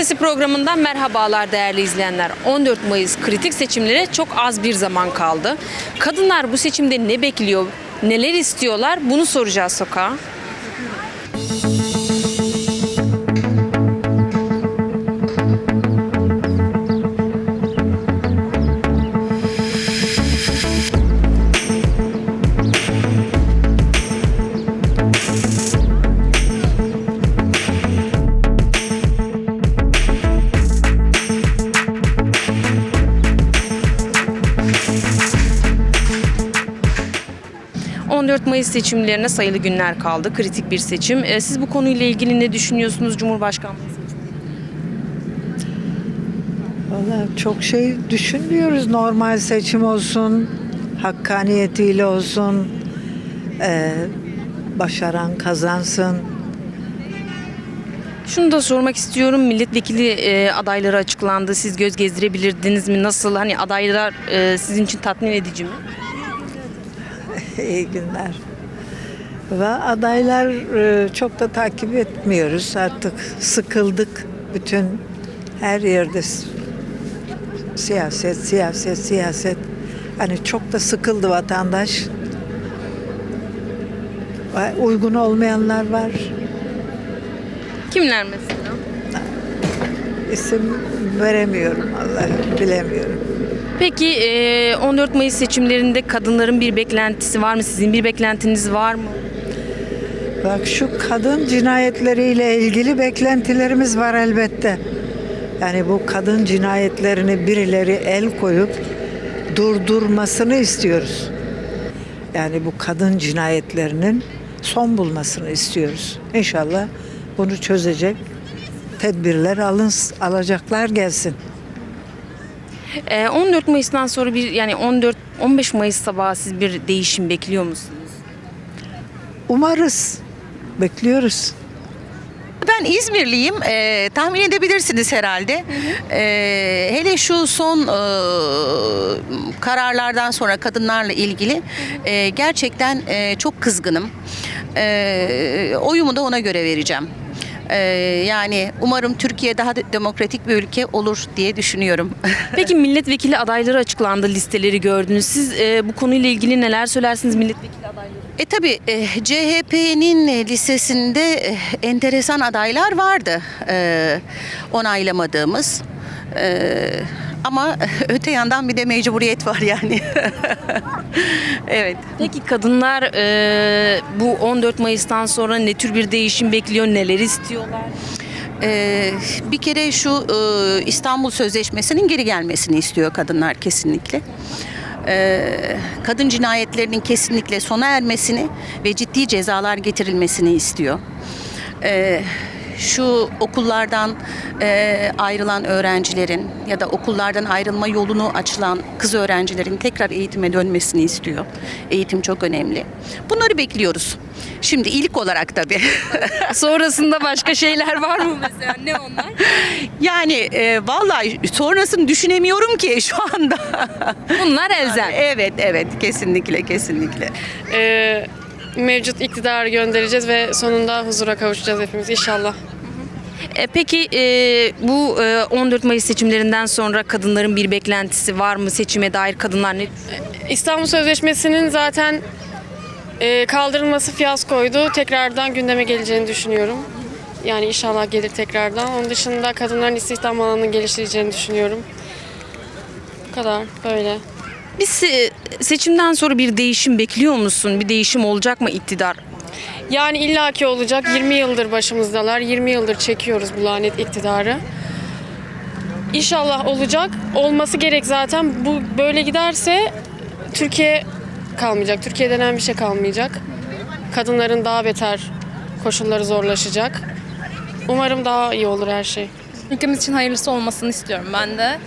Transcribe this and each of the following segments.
Sesi programından merhabalar değerli izleyenler. 14 Mayıs kritik seçimlere çok az bir zaman kaldı. Kadınlar bu seçimde ne bekliyor, neler istiyorlar bunu soracağız sokağa. Mayıs seçimlerine sayılı günler kaldı. Kritik bir seçim. Ee, Siz bu konuyla ilgili ne düşünüyorsunuz Cumhurbaşkanlığı? Valla çok şey düşünmüyoruz. Normal seçim olsun, hakkaniyetiyle olsun, eee, başaran kazansın. Şunu da sormak istiyorum. Milletvekili e, adayları açıklandı. Siz göz gezdirebilirdiniz mi? Nasıl? Hani adaylar e, sizin için tatmin edici mi? İyi günler. Ve adaylar eee, çok da takip etmiyoruz. Artık sıkıldık. Bütün her yerde siyaset, siyaset, siyaset. Hani çok da sıkıldı vatandaş. Uygun olmayanlar var. Kimler mesela? İsim veremiyorum Allah'ım bilemiyorum. Peki e, 14 Mayıs seçimlerinde kadınların bir beklentisi var mı? Sizin bir beklentiniz var mı? Bak şu kadın cinayetleriyle ilgili beklentilerimiz var elbette. Yani bu kadın cinayetlerini birileri el koyup durdurmasını istiyoruz. Yani bu kadın cinayetlerinin son bulmasını istiyoruz. İnşallah bunu çözecek tedbirler alın, alacaklar gelsin. E, 14 Mayıs'tan sonra bir yani 14 15 Mayıs sabahı siz bir değişim bekliyor musunuz? Umarız, bekliyoruz. Ben İzmirliyim. Ee, tahmin edebilirsiniz herhalde. Ee, hele şu son e, kararlardan sonra kadınlarla ilgili e, gerçekten e, çok kızgınım. E, oyumu da ona göre vereceğim. E, yani umarım Türkiye daha de- demokratik bir ülke olur diye düşünüyorum. Peki milletvekili adayları açıklandı. Listeleri gördünüz. Siz e, bu konuyla ilgili neler söylersiniz milletvekili adayları? E tabi CHP'nin listesinde e, enteresan adaylar vardı e, onaylamadığımız. E, ama öte yandan bir de mecburiyet var yani. evet. Peki kadınlar e, bu 14 Mayıs'tan sonra ne tür bir değişim bekliyor, neler istiyorlar? E, bir kere şu e, İstanbul Sözleşmesi'nin geri gelmesini istiyor kadınlar kesinlikle. E, kadın cinayetlerinin kesinlikle sona ermesini ve ciddi cezalar getirilmesini istiyor. Şu okullardan e, ayrılan öğrencilerin ya da okullardan ayrılma yolunu açılan kız öğrencilerin tekrar eğitime dönmesini istiyor. Eğitim çok önemli. Bunları bekliyoruz. Şimdi ilk olarak tabii. Sonrasında başka şeyler var mı mesela? Ne onlar? yani e, vallahi sonrasını düşünemiyorum ki şu anda. Bunlar elzem. evet evet kesinlikle kesinlikle. Ee, mevcut iktidarı göndereceğiz ve sonunda huzura kavuşacağız hepimiz inşallah. E, peki e, bu e, 14 Mayıs seçimlerinden sonra kadınların bir beklentisi var mı? Seçime dair kadınlar ne İstanbul Sözleşmesi'nin zaten e, kaldırılması fiyaskoydu. Tekrardan gündeme geleceğini düşünüyorum. Yani inşallah gelir tekrardan. Onun dışında kadınların istihdam alanını geliştireceğini düşünüyorum. Bu kadar böyle. Biz se- seçimden sonra bir değişim bekliyor musun? Bir değişim olacak mı iktidar? Yani illaki olacak. 20 yıldır başımızdalar. 20 yıldır çekiyoruz bu lanet iktidarı. İnşallah olacak. Olması gerek zaten. Bu böyle giderse Türkiye kalmayacak. Türkiye denen bir şey kalmayacak. Kadınların daha beter koşulları zorlaşacak. Umarım daha iyi olur her şey. Ülkemiz için hayırlısı olmasını istiyorum ben de.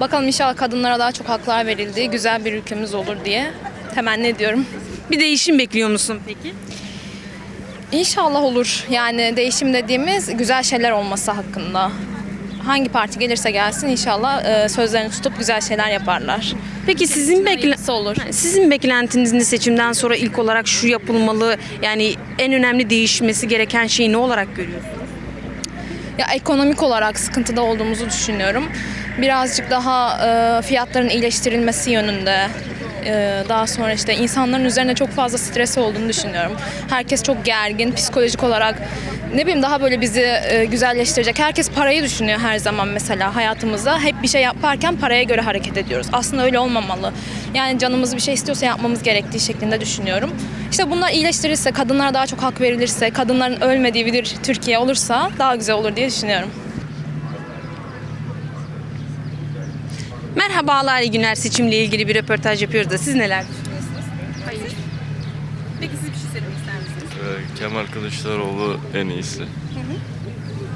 Bakalım inşallah kadınlara daha çok haklar verildiği güzel bir ülkemiz olur diye temenni ediyorum. Bir değişim bekliyor musun peki? İnşallah olur. Yani değişim dediğimiz güzel şeyler olması hakkında. Hangi parti gelirse gelsin inşallah e, sözlerini tutup güzel şeyler yaparlar. Peki sizin bekle olur. sizin beklentiniz ne seçimden sonra ilk olarak şu yapılmalı yani en önemli değişmesi gereken şey ne olarak görüyorsunuz? Ya ekonomik olarak sıkıntıda olduğumuzu düşünüyorum. Birazcık daha e, fiyatların iyileştirilmesi yönünde. e, daha sonra işte insanların üzerine çok fazla stres olduğunu düşünüyorum. Herkes çok gergin, psikolojik olarak ne bileyim daha böyle bizi e, güzelleştirecek. Herkes parayı düşünüyor her zaman mesela hayatımızda. Hep bir şey yaparken paraya göre hareket ediyoruz. Aslında öyle olmamalı. Yani canımız bir şey istiyorsa yapmamız gerektiği şeklinde düşünüyorum. İşte bunlar iyileştirilirse, kadınlara daha çok hak verilirse, kadınların ölmediği bir Türkiye olursa daha güzel olur diye düşünüyorum. Merhabalar iyi günler seçimle ilgili bir röportaj yapıyoruz da siz neler düşünüyorsunuz? Hayır. Peki siz bir şey söylemek ister misiniz? Ee, Kemal Kılıçdaroğlu en iyisi.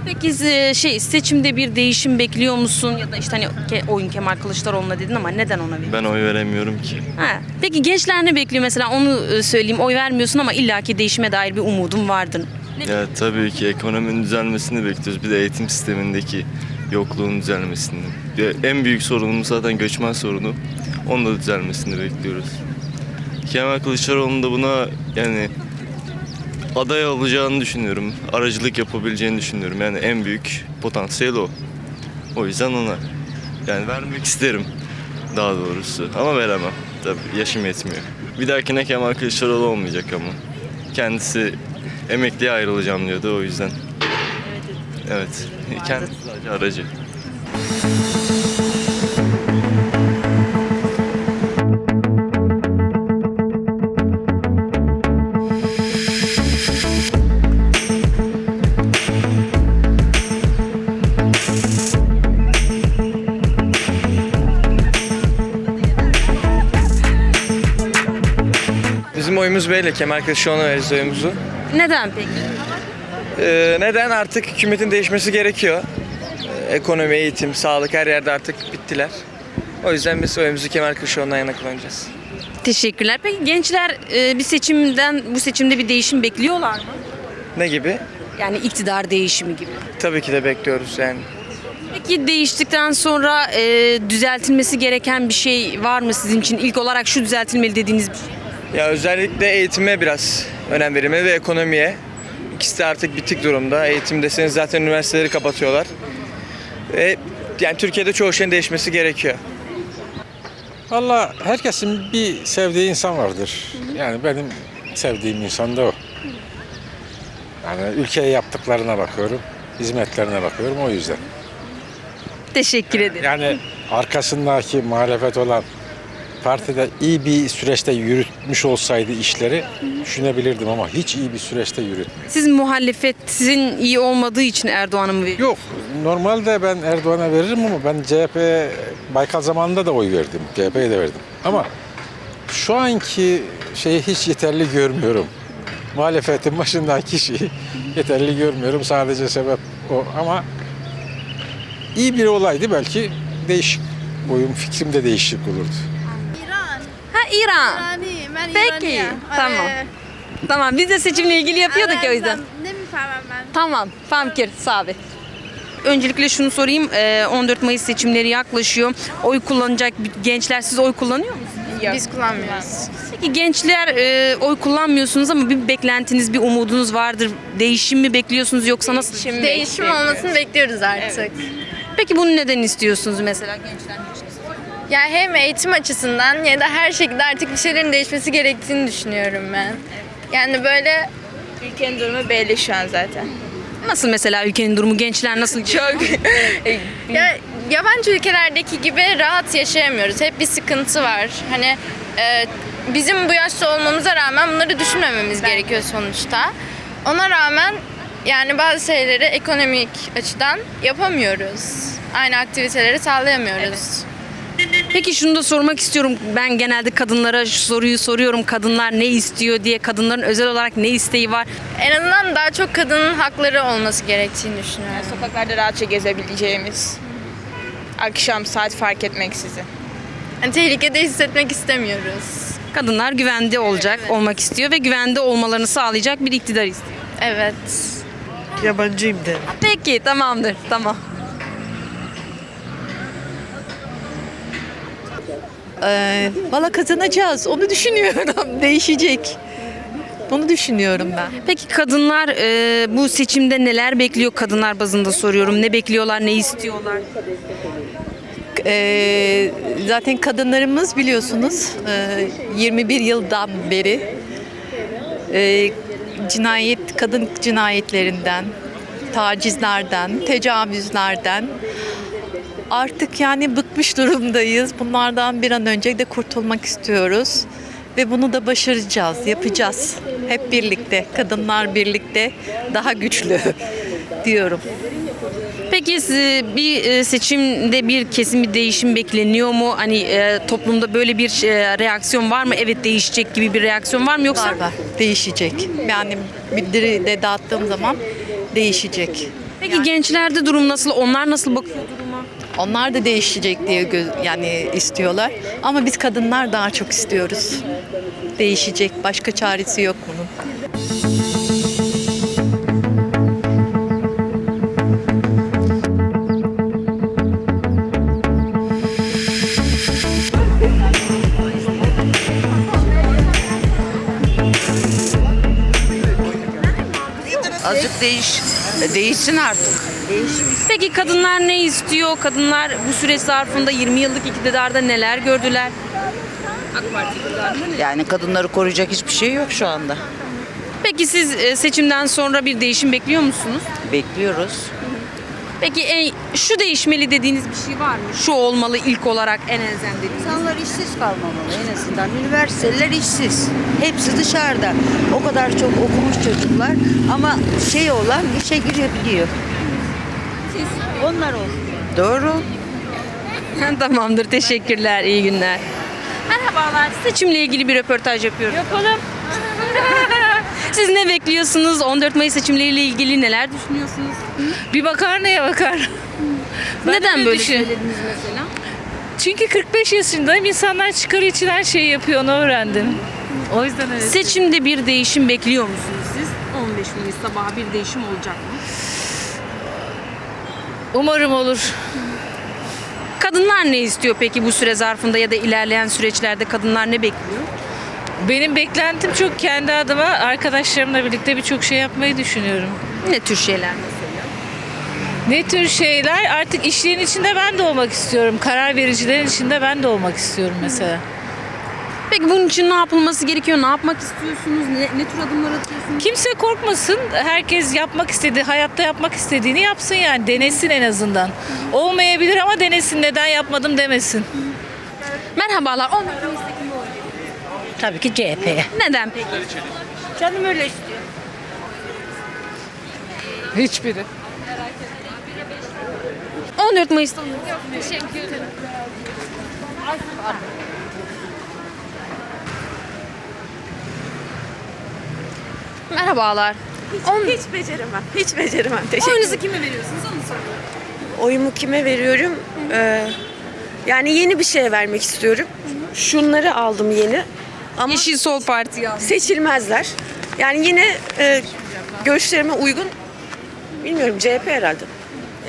Peki e, şey seçimde bir değişim bekliyor musun ya da işte hani oyun Kemal Kılıçdaroğlu'na dedin ama neden ona veriyorsun? Ben oy veremiyorum ki. Ha. Peki gençler ne bekliyor mesela onu e, söyleyeyim oy vermiyorsun ama illaki değişime dair bir umudun vardır. Ya tabii ki ekonominin düzelmesini bekliyoruz. Bir de eğitim sistemindeki yokluğun düzelmesini. En büyük sorunumuz zaten göçmen sorunu. Onun da düzelmesini bekliyoruz. Kemal Kılıçdaroğlu'nun da buna yani aday olacağını düşünüyorum. Aracılık yapabileceğini düşünüyorum. Yani en büyük potansiyel o. O yüzden ona yani vermek isterim daha doğrusu. Ama veremem. Tabii yaşım yetmiyor. Bir dahakine Kemal Kılıçdaroğlu olmayacak ama. Kendisi emekliye ayrılacağım diyordu o yüzden. Evet. Kendisi sadece aracı. Bizim oyumuz belli. Kemal Kılıçdaroğlu'na veririz oyumuzu. Neden peki? Ee, neden? Artık hükümetin değişmesi gerekiyor. Ekonomi, eğitim, sağlık her yerde artık bittiler. O yüzden biz oyumuzu Kemal Kılıçdaroğlu'na yana kullanacağız. Teşekkürler. Peki gençler e, bir seçimden bu seçimde bir değişim bekliyorlar mı? Ne gibi? Yani iktidar değişimi gibi. Tabii ki de bekliyoruz yani. Peki değiştikten sonra e, düzeltilmesi gereken bir şey var mı sizin için? İlk olarak şu düzeltilmeli dediğiniz bir şey. Ya özellikle eğitime biraz önem verilmeli ve ekonomiye. İkisi de artık bitik durumda. Eğitim deseniz zaten üniversiteleri kapatıyorlar. Ve yani Türkiye'de çoğu şeyin değişmesi gerekiyor. Valla herkesin bir sevdiği insan vardır. Yani benim sevdiğim insan da o. Yani ülkeye yaptıklarına bakıyorum, hizmetlerine bakıyorum o yüzden. Teşekkür ederim. Yani arkasındaki muhalefet olan partide iyi bir süreçte yürütmüş olsaydı işleri düşünebilirdim ama hiç iyi bir süreçte yürütmüyor. Siz muhalefetin iyi olmadığı için Erdoğan'a mı veriyorsunuz? Yok, normalde ben Erdoğan'a veririm ama ben CHP Baykal zamanında da oy verdim. CHP'ye de verdim. Ama şu anki şeyi hiç yeterli görmüyorum. Muhalefetin başındaki kişiyi yeterli görmüyorum. Sadece sebep o ama iyi biri olaydı belki değişik oyun fikrim de değişik olurdu. İran. İraniyim. Ben Peki, İraniyim. tamam. Ee, Tamam biz de seçimle ilgili yapıyorduk ya o yüzden. Ne mi ben? Tamam, famkir, sabi. Öncelikle şunu sorayım. e, 14 Mayıs seçimleri yaklaşıyor. Oy kullanacak gençler siz oy kullanıyor musunuz? Biz kullanmıyoruz. Peki gençler e, oy kullanmıyorsunuz ama bir beklentiniz, bir umudunuz vardır. Değişim mi bekliyorsunuz yoksa nasıl? Değişim olmasını bekliyoruz artık. Peki bunu neden istiyorsunuz mesela gençler? Yani hem eğitim açısından ya da her şekilde artık bir şeylerin değişmesi gerektiğini düşünüyorum ben. Yani böyle Ülkenin durumu belli şu an zaten. Nasıl mesela ülkenin durumu gençler nasıl? Çok. ya yabancı ülkelerdeki gibi rahat yaşayamıyoruz. Hep bir sıkıntı var. Hani e, bizim bu yaşta olmamıza rağmen bunları düşünmememiz gerekiyor sonuçta. Ona rağmen yani bazı şeyleri ekonomik açıdan yapamıyoruz. Aynı aktiviteleri sağlayamıyoruz. Peki şunu da sormak istiyorum. Ben genelde kadınlara şu soruyu soruyorum. Kadınlar ne istiyor diye. Kadınların özel olarak ne isteği var? En azından daha çok kadının hakları olması gerektiğini düşünüyorum. Sokaklarda rahatça gezebileceğimiz. Akşam saat fark etmeksizin. Yani tehlikede hissetmek istemiyoruz. Kadınlar güvende olacak, olmak istiyor ve güvende olmalarını sağlayacak bir iktidar istiyor. Evet. Yabancıyım de. Peki, tamamdır. Tamam. Ee, Valla kazanacağız. Onu düşünüyorum. Değişecek. Bunu düşünüyorum ben. Peki kadınlar e, bu seçimde neler bekliyor kadınlar bazında soruyorum. Ne bekliyorlar, ne istiyorlar? Ee, zaten kadınlarımız biliyorsunuz e, 21 yıldan beri e, cinayet, kadın cinayetlerinden, tacizlerden, tecavüzlerden artık yani bıkmış durumdayız. Bunlardan bir an önce de kurtulmak istiyoruz. Ve bunu da başaracağız, yapacağız. Hep birlikte, kadınlar birlikte daha güçlü diyorum. Peki bir e, seçimde bir kesin bir değişim bekleniyor mu? Hani e, toplumda böyle bir e, reaksiyon var mı? Evet değişecek gibi bir reaksiyon var mı yoksa? Var var. Değişecek. Yani bildiri de dağıttığım zaman değişecek. Peki gençlerde durum nasıl? Onlar nasıl bakıyor? Onlar da değişecek diye yani istiyorlar. Ama biz kadınlar daha çok istiyoruz. Değişecek. Başka çaresi yok bunun. Azıcık değiş, değişsin artık. Peki kadınlar ne istiyor? Kadınlar bu süreç zarfında 20 yıllık iktidarda neler gördüler? AK Parti iktidarında ne? Yani kadınları koruyacak hiçbir şey yok şu anda. Peki siz e, seçimden sonra bir değişim bekliyor musunuz? Bekliyoruz. Peki en, şu değişmeli dediğiniz bir şey var mı? Şu olmalı ilk olarak en elzem dediğiniz. İnsanlar işsiz kalmamalı en azından. Üniversiteler işsiz. Hepsi dışarıda. O kadar çok okumuş çocuklar ama şey olan işe girebiliyor. Onlar olsun. Doğru. Tamamdır. Teşekkürler. İyi günler. Merhabalar. Seçimle ilgili bir röportaj yapıyorum. Yapalım. Siz ne bekliyorsunuz? 14 Mayıs seçimleriyle ilgili neler düşünüyorsunuz? Bir bakar neye bakar. Ben Neden öyle böyle düşün- söylediniz mesela? Çünkü 45 yaşındayım. İnsanlar çıkarı için her şeyi yapıyor. Onu öğrendim. O yüzden öyle. Seçimde bir değişim bekliyor musunuz siz? 15 Mayıs sabahı bir değişim olacak mı? Umarım olur. Kadınlar ne istiyor peki bu süre zarfında ya da ilerleyen süreçlerde kadınlar ne bekliyor? Benim beklentim çok kendi adıma arkadaşlarımla birlikte birçok şey yapmayı düşünüyorum. Ne tür şeyler mesela? Ne tür şeyler? Artık işlerin içinde ben de olmak istiyorum. Karar vericilerin içinde ben de olmak istiyorum mesela. Peki bunun için ne yapılması gerekiyor? Ne yapmak istiyorsunuz? Ne, ne tür adımlar atıyorsunuz? Kimse korkmasın. Herkes yapmak istediği, hayatta yapmak istediğini yapsın yani. Denesin en azından. Olmayabilir ama denesin. Neden yapmadım demesin. Merhabalar. 14 Mayıs'taki kim oy Tabii ki CHP'ye. Neden peki? Canım öyle istiyor. Hiçbiri. 14 Mayıs'ta Teşekkür ederim. Merhabalar. Hiç beceremem. Hiç beceremem. Teşekkür Oyunuzu kime veriyorsunuz onu soruyorum. Oyumu kime veriyorum? Ee, yani yeni bir şeye vermek istiyorum. Şunları aldım yeni. Ama Yeşil Sol Parti aldım. seçilmezler. Yani yine e, görüşlerime uygun. Bilmiyorum CHP herhalde.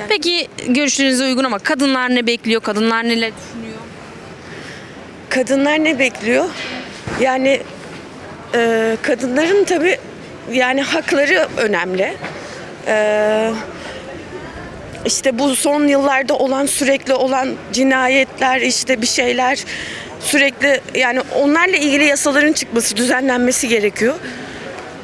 Peki görüşlerinize uygun ama kadınlar ne bekliyor? Kadınlar neler düşünüyor? Kadınlar ne bekliyor? Yani e, kadınların tabii yani hakları önemli. E, işte bu son yıllarda olan sürekli olan cinayetler işte bir şeyler sürekli yani onlarla ilgili yasaların çıkması, düzenlenmesi gerekiyor.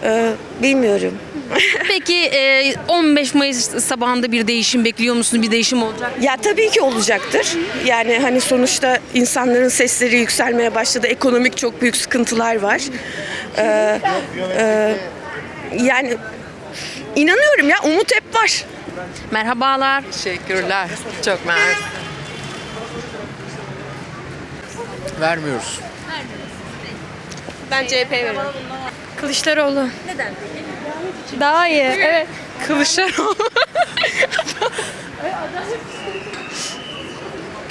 E, bilmiyorum. Peki e, 15 Mayıs sabahında bir değişim bekliyor musunuz? Bir değişim olacak mı? Ya tabii ki olacaktır. Yani hani sonuçta insanların sesleri yükselmeye başladı. Ekonomik çok büyük sıkıntılar var. Ee, e, yani inanıyorum ya umut hep var. Merhabalar. Teşekkürler. Çok mersi. Vermiyoruz. Ben CHP'ye veriyorum. Kılıçdaroğlu. Neden? Daha iyi. Evet. Kılıçdaroğlu.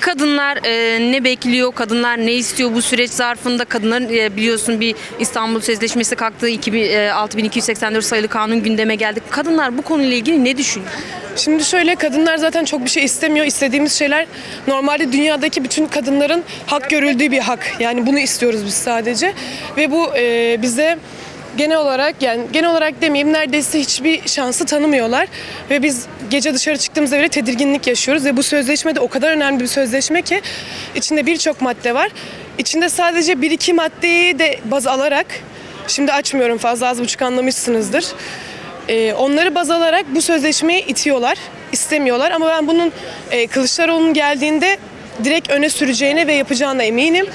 Kadınlar e, ne bekliyor? Kadınlar ne istiyor bu süreç zarfında? Kadınların e, biliyorsun bir İstanbul Sözleşmesi kalktı. 2000, e, 6284 sayılı kanun gündeme geldi. Kadınlar bu konuyla ilgili ne düşünüyor? Şimdi şöyle kadınlar zaten çok bir şey istemiyor. İstediğimiz şeyler normalde dünyadaki bütün kadınların hak görüldüğü bir hak. Yani bunu istiyoruz biz sadece. Ve bu e, bize genel olarak yani genel olarak demeyeyim neredeyse hiçbir şansı tanımıyorlar ve biz gece dışarı çıktığımızda bile tedirginlik yaşıyoruz ve bu sözleşme de o kadar önemli bir sözleşme ki içinde birçok madde var. İçinde sadece bir iki maddeyi de baz alarak şimdi açmıyorum fazla az buçuk anlamışsınızdır. Ee, onları baz alarak bu sözleşmeyi itiyorlar, istemiyorlar ama ben bunun e, Kılıçdaroğlu'nun geldiğinde direkt öne süreceğine ve yapacağına eminim.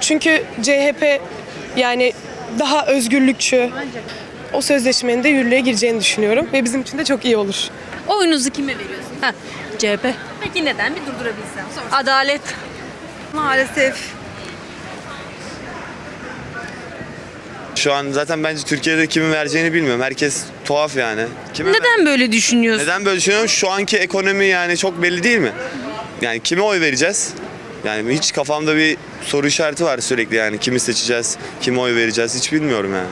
Çünkü CHP yani daha özgürlükçü o sözleşmenin de yürürlüğe gireceğini düşünüyorum ve bizim için de çok iyi olur. Oyunuzu kime veriyorsunuz? Heh, CHP. Peki neden? Bir durdurabilsem. Sonra. Adalet. Maalesef. Şu an zaten bence Türkiye'de kimin vereceğini bilmiyorum. Herkes tuhaf yani. Kime ver- Neden böyle düşünüyorsun? Neden böyle düşünüyorum? Şu anki ekonomi yani çok belli değil mi? Yani kime oy vereceğiz? Yani hiç kafamda bir soru işareti var sürekli yani. Kimi seçeceğiz, kime oy vereceğiz hiç bilmiyorum yani.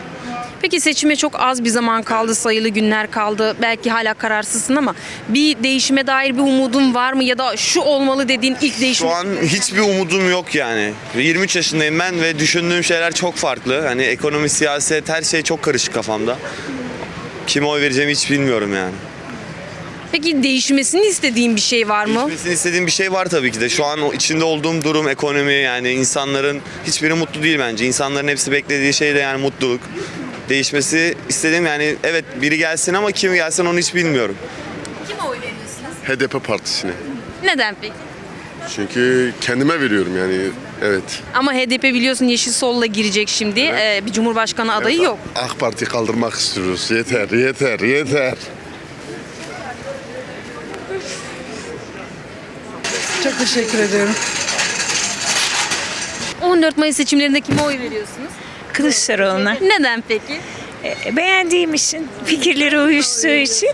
Peki seçime çok az bir zaman kaldı, sayılı günler kaldı. Belki hala kararsızsın ama bir değişime dair bir umudun var mı? Ya da şu olmalı dediğin ilk değişim. Şu an hiçbir umudum yok yani. 23 yaşındayım ben ve düşündüğüm şeyler çok farklı. Hani ekonomi, siyaset her şey çok karışık kafamda. Kime oy vereceğimi hiç bilmiyorum yani. Peki değişmesini istediğin bir şey var mı? Değişmesini istediğim bir şey var tabii ki de. Şu an o içinde olduğum durum, ekonomi yani insanların hiçbiri mutlu değil bence. İnsanların hepsi beklediği şey de yani mutluluk. Değişmesi istediğim yani evet biri gelsin ama kim gelsin onu hiç bilmiyorum. Kime oy veriyorsunuz? HDP partisine. Neden peki? Çünkü kendime veriyorum yani evet. Ama HDP biliyorsun Yeşil Sol'la girecek şimdi. Ee, bir Cumhurbaşkanı adayı yok. AK Parti kaldırmak istiyoruz. Yeter, yeter, yeter. Çok teşekkür ediyorum. 14 Mayıs seçimlerinde kime oy veriyorsunuz? Kılıçdaroğlu'na. Neden peki? Beğendiğim için, fikirleri uyuştuğu için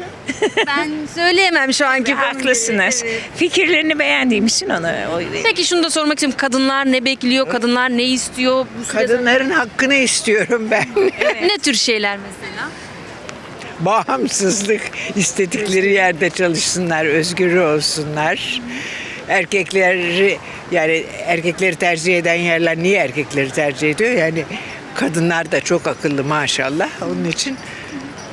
Ben söyleyemem şu anki haklısınız. Fikirlerini beğendiğim için ona oy veriyorum. Peki şunu da sormak istiyorum. Kadınlar ne bekliyor? Kadınlar ne istiyor? Bu sürede- Kadınların hakkını istiyorum ben. Ne tür şeyler mesela? Bağımsızlık, istedikleri yerde çalışsınlar, özgür olsunlar. Erkekleri yani erkekleri tercih eden yerler niye erkekleri tercih ediyor? Yani kadınlar da çok akıllı maşallah. Onun için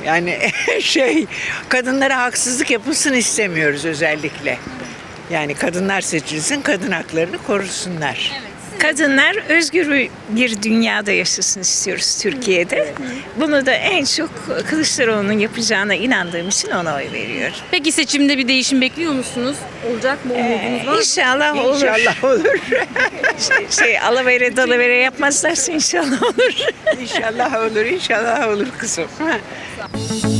yani şey kadınlara haksızlık yapılsın istemiyoruz özellikle. Yani kadınlar seçilsin, kadın haklarını korusunlar. Kadınlar özgür bir dünyada yaşasın istiyoruz Türkiye'de. Bunu da en çok Kılıçdaroğlu'nun yapacağına inandığım için ona oy veriyorum. Peki seçimde bir değişim bekliyor musunuz? Olacak mı? Umudunuz var mı? İnşallah olur. İnşallah olur. şey, şey alavere dalavere yapmazlarsa inşallah olur. İnşallah olur, inşallah olur kızım.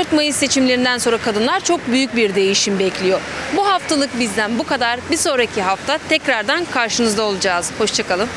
14 Mayıs seçimlerinden sonra kadınlar çok büyük bir değişim bekliyor. Bu haftalık bizden bu kadar. Bir sonraki hafta tekrardan karşınızda olacağız. Hoşçakalın.